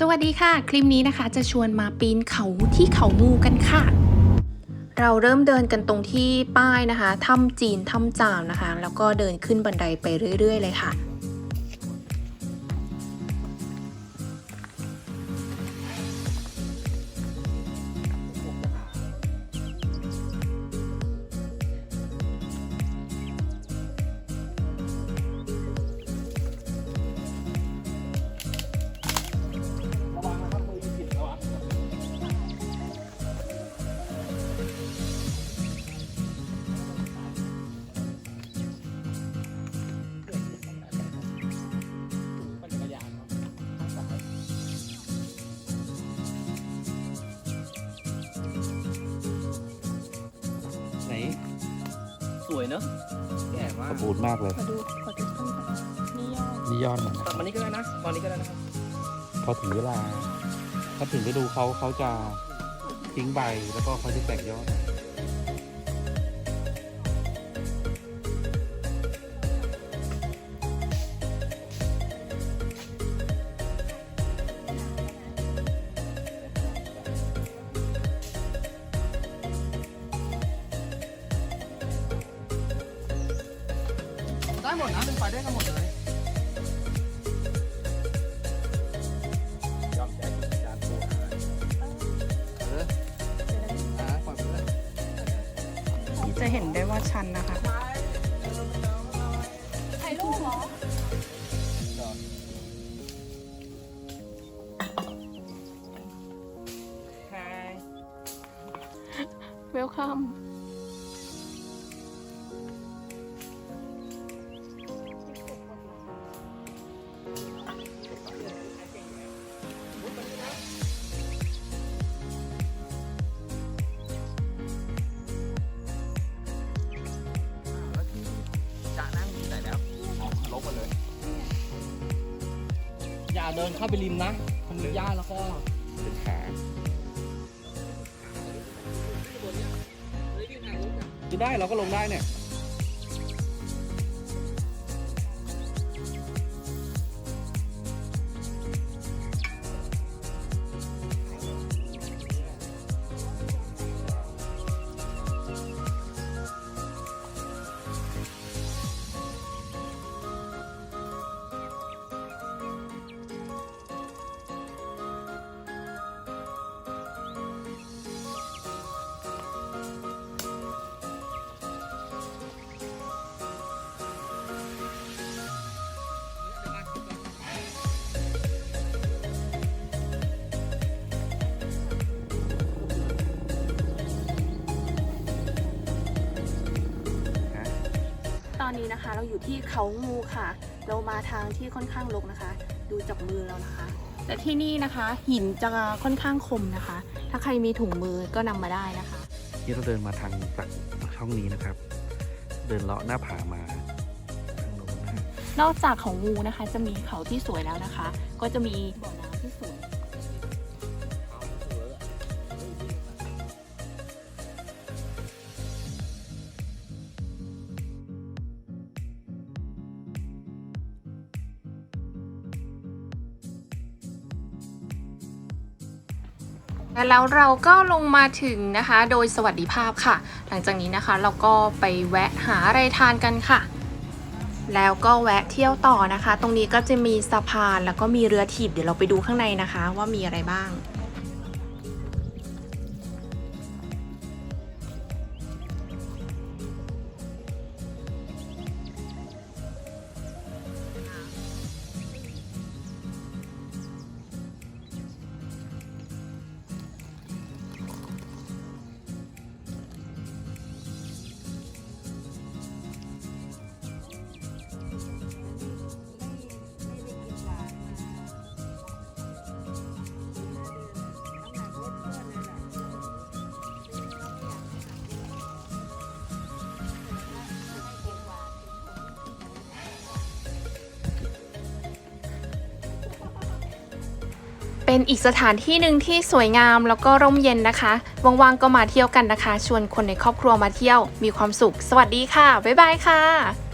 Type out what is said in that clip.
สวัสดีค่ะ คลิปนี้นะคะจะชวนมาปีนเขาที่เขางูกันค่ะ เราเริ่มเดินกันตรงที่ป้ายนะคะถ้ำจีนถ้ำจามนะคะ แล้วก็เดินขึ้นบันไดไปเรื่อย ๆ เลยค่ะ วยเนอะแก่มาสกมบูรณ์มากเลย ขอดูขอดูต้นก่อนนี่ยอดนี่ยอดมันนะตัดมันนี้ก็ได้นะตอนนี้ก็ได้นะครับพอถึงเวลา ถ้าถึงฤดูเขาเขาจะทิ้งใบแล้วก็เขาจะแตกยอด ได้หมดนะเป็นไฟได้กันหมดเลยยอมแจกจานตัวเอออ่าปล่อยไปเลยจะเห็นได้ว่าชันนะคะใช่เวลคัม อ๋อลบมาเลย อย่าเดินเข้าไปริมนะมันมีหญ้าแล้วก็เป็นขาจะได้เราก็ลงได้เนี่ย อนนี้นะคะ เราอยู่ที่เขางูค่ะ เรามาทางที่ค่อนข้างรกนะคะ ดูจากมือแล้วนะคะ แต่ที่นี่นะคะ หินจะค่อนข้างคมนะคะ ถ้าใครมีถุงมือก็นำมาได้นะคะนี่เราเดินมาทางจากช่องนี้นะครับ เดินเลาะหน้าผามาทางโน้นนะฮะนอกจากเขางูนะคะ จะมีเขาที่สวยแล้วนะคะ ก็จะมีบ่อน้ำที่สวย แล้วเราก็ลงมาถึงนะคะ โดยสวัสดิภาพค่ะ หลังจากนี้นะคะเราก็ไปแวะหาอะไรทานกันค่ะ แล้วก็แวะเที่ยวต่อนะคะ ตรงนี้ก็จะมีสะพานแล้วก็มีเรือถีบเดี๋ยวเราไปดูข้างในนะคะ ว่ามีอะไรบ้าง เป็นอีกสถานที่หนึ่งที่สวยงามแล้วก็ร่มเย็นนะคะว่างๆก็มาเที่ยวกันนะคะ ชวนคนในครอบครัวมาเที่ยว มีความสุข สวัสดีค่ะ บ๊ายบายค่ะ